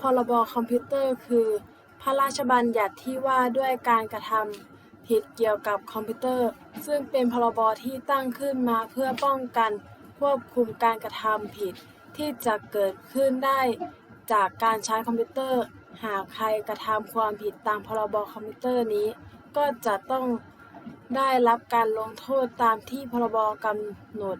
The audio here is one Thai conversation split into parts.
พรบคอมพิวเตอร์คือ พระราชบัญญัติที่ว่าด้วยการกระทำผิดเกี่ยวกับคอมพิวเตอร์ ซึ่งเป็นพรบที่ตั้งขึ้นมาเพื่อป้องกันควบคุมการกระทำผิดที่จะเกิดขึ้นได้ จากการใช้คอมพิวเตอร์ หากใครกระทำความผิดตามพรบคอมพิวเตอร์นี้ ก็จะต้องได้รับการลงโทษตามที่พรบกำหนด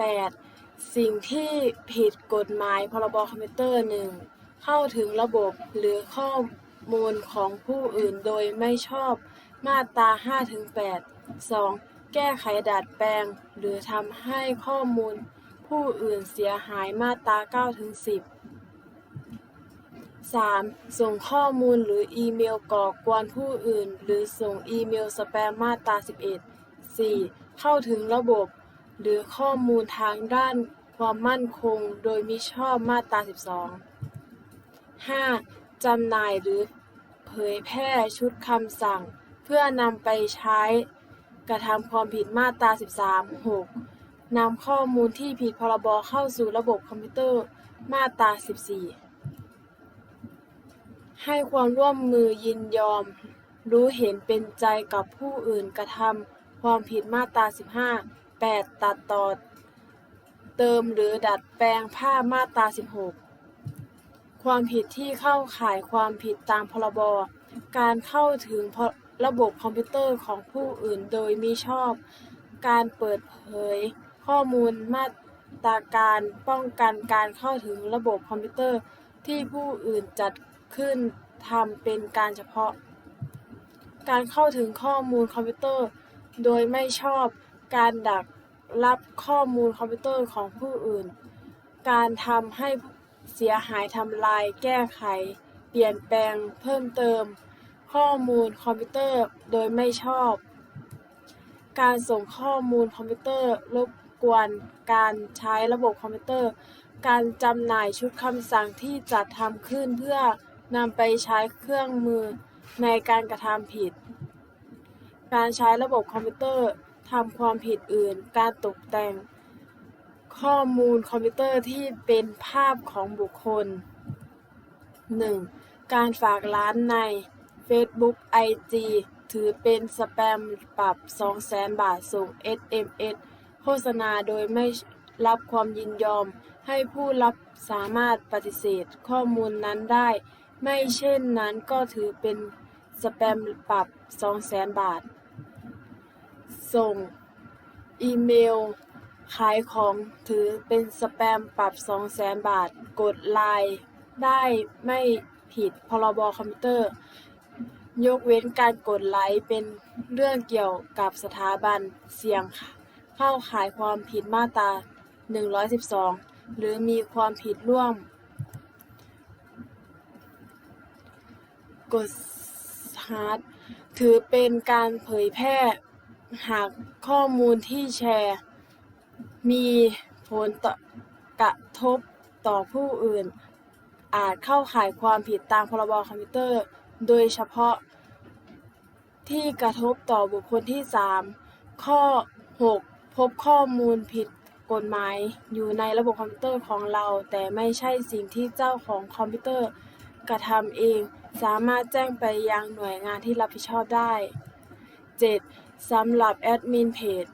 8. สิ่งที่ผิดกฎหมายพรบคอมพิวเตอร์ 1. เข้าถึงระบบหรือข้อมูลของผู้อื่นโดยไม่ชอบมาตรา5ถึง8 2. แก้ไขดัดแปลง หรือทำให้ข้อมูลผู้อื่นเสียหายมาตรา9ถึง10 3. ส่งข้อมูลหรืออีเมลก่อกวนผู้อื่น หรือส่งอีเมลสแปมมาตรา11 4. เข้าถึงระบบ หรือข้อมูลทางด้านความมั่นคงโดยมิชอบมาตรา 12 5. จำหน่ายหรือเผยแพร่ชุดคำสั่ง เพื่อนำไปใช้กระทำความผิดมาตรา 13 6. นำข้อมูลที่ผิดพรบเข้าสู่ระบบคอมพิวเตอร์มาตรา 14 ให้ความร่วมมือยินยอม รู้เห็นเป็นใจกับผู้อื่นกระทำความผิดมาตรา 15 8 ตัดต่อ เติมหรือดัดแปลงภาพมาตรา 16 ความผิดที่เข้าข่ายความผิดตามพรบ การเข้าถึงระบบคอมพิวเตอร์ของผู้อื่นโดยมิชอบ การเปิดเผย ข้อมูลมาตราการป้องกันการเข้าถึงระบบคอมพิวเตอร์ที่ผู้อื่นจัดขึ้นทำเป็นการเฉพาะ การเข้าถึงข้อมูลคอมพิวเตอร์ โดยไม่ชอบ การดักรับข้อมูลคอมพิวเตอร์ของผู้อื่น การทำให้เสียหายทำลาย แก้ไข เปลี่ยนแปลง เพิ่มเติม ข้อมูลคอมพิวเตอร์โดยไม่ชอบ การส่งข้อมูลคอมพิวเตอร์รบกวน การใช้ระบบคอมพิวเตอร์ การจำหน่ายชุดคำสั่งที่จัดทำขึ้นเพื่อนำไปใช้เครื่องมือในการกระทำผิด การใช้ระบบคอมพิวเตอร์ ทำความผิดอื่น การตกแต่ง ข้อมูลคอมพิวเตอร์ที่เป็นภาพของบุคคล 1. การฝากร้านใน Facebook IG ถือเป็นสแปมปรับ 200,000 บาทส่ง SMS โฆษณาโดยไม่รับความยินยอม ให้ผู้รับสามารถปฏิเสธข้อมูลนั้นได้ ไม่เช่นนั้นก็ถือเป็นสแปมปรับ 200,000 บาท ส่ง อีเมล ขายของถือเป็นสแปมปรับ200,000บาท กดไลน์ได้ไม่ผิดพรบคอมพิวเตอร์ ยกเว้นการกดไลค์เป็นเรื่องเกี่ยวกับสถาบันเสี่ยงเข้าขายความผิดมาตรา 112 หรือมีความผิดร่วม กดฮาร์ดถือเป็นการเผยแพร่ หากข้อมูลที่แชร์ มีผลต่อกระทบต่อผู้อื่น อาจเข้าข่ายความผิดตามพรบคอมพิวเตอร์ โดยเฉพาะที่กระทบต่อบุคคลที่ 3 ข้อ 6 พบข้อมูลผิดกฎหมายอยู่ในระบบคอมพิวเตอร์ของเรา แต่ไม่ใช่สิ่งที่เจ้าของคอมพิวเตอร์กระทำเอง สามารถแจ้งไปยังหน่วยงานที่รับผิดชอบได้ 7. สำหรับแอดมินเพจ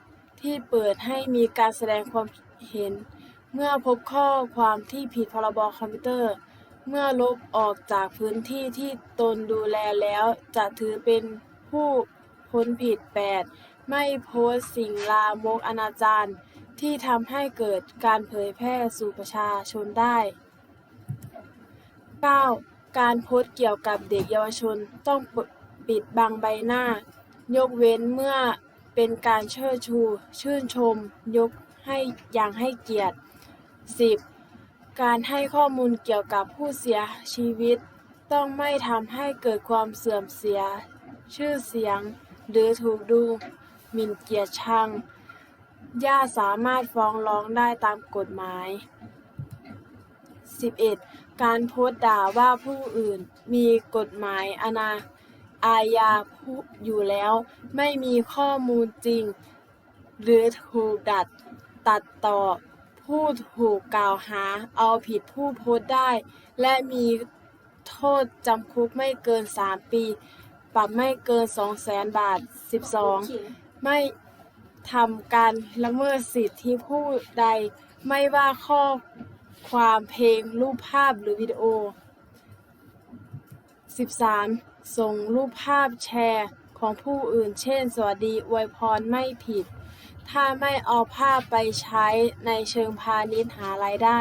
ที่เปิดให้มีการแสดงความเห็น เมื่อพบข้อความที่ผิดพรบคอมพิวเตอร์ เมื่อลบออกจากพื้นที่ที่ตนดูแลแล้ว จะถือเป็นผู้พ้นผิด 8. ไม่โพสต์สิ่งลามกอนาจารที่ทำให้เกิดการเผยแพร่สู่ประชาชนได้ 9. การโพสต์เกี่ยวกับเด็กเยาวชนต้องปิดบังใบหน้า ยกเว้นเมื่อเป็นการเชิดชู ชื่นชม ยกให้อย่างให้เกียรติ 10. การให้ข้อมูลเกี่ยวกับผู้เสียชีวิต ต้องไม่ทำให้เกิดความเสื่อมเสีย ชื่อเสียง หรือถูกดูหมิ่นเกียรติชัง ญาติสามารถฟ้องร้องได้ตามกฎหมาย 11. การโพสต์ด่าว่าผู้อื่นมีกฎหมายอาณา อาญาผู้อยู่แล้ว ไม่มีข้อมูลจริง หรือถูกดัดตัดต่อโพผู้ถูกกล่าวหา เอาผิดผู้โพสต์ได้ และมีโทษจำคุกไม่เกิน 3 ปี ปรับไม่เกิน 200,000บาท 12 ไม่ทำการละเมิดสิทธิผู้ใด ไม่ว่าข้อความเพลงรูปภาพหรือวิดีโอ 13. ส่งรูปภาพแชร์ของผู้อื่น เช่น สวัสดีอวยพรไม่ผิด ถ้าไม่เอาภาพไปใช้ในเชิงพาณิชย์หารายได้